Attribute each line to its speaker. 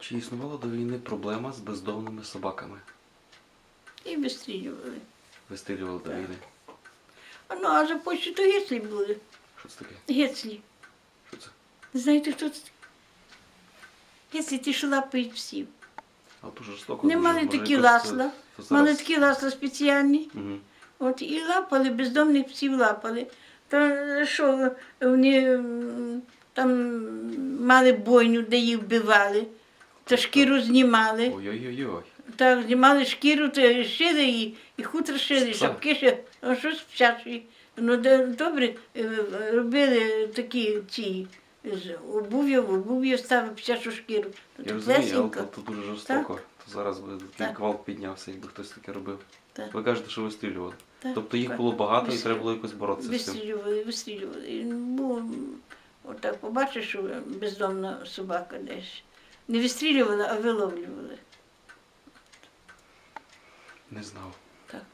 Speaker 1: Чи існувала до війни проблема з бездомними собаками?
Speaker 2: І вистрілювали.
Speaker 1: Вистрілювали до війни.
Speaker 2: А ну, а за Польщу то геслі були.
Speaker 1: Що це таке?
Speaker 2: Геслі.
Speaker 1: Що це?
Speaker 2: Знаєте, хто це? Геслі ті, що лапають псів.
Speaker 1: А то жорстоко.
Speaker 2: Не
Speaker 1: дуже.
Speaker 2: мали
Speaker 1: Може,
Speaker 2: такі
Speaker 1: якось
Speaker 2: ласла.
Speaker 1: це- це
Speaker 2: Мали такі ласла спеціальні.
Speaker 1: Мгм.
Speaker 2: От і лапали, бездомних псів лапали. Та що вони м, там мали бойню, де їх вбивали, та шкіру знімали.
Speaker 1: Ой-ой-ой.
Speaker 2: Так, знімали шкіру, та шили і, і хутро шили, шапки ще, а щось псячі. Ну, добре, е, робили такі ці з обув'я, в обув'я ставили псячу шкіру.
Speaker 1: Я розумію, але то, то дуже жорстоко. То зараз би такий
Speaker 2: Так.
Speaker 1: гвалт піднявся, якби хтось таке робив.
Speaker 2: Так.
Speaker 1: Ви кажете, що вистрілювали.
Speaker 2: Так.
Speaker 1: Тобто їх було багато і треба було якось боротися з цим.
Speaker 2: Вистрілювали, вистрілювали. І, отак побачиш, що бездомна собака десь. Не вистрілювали, а виловлювали.
Speaker 1: Не знав.
Speaker 2: Так.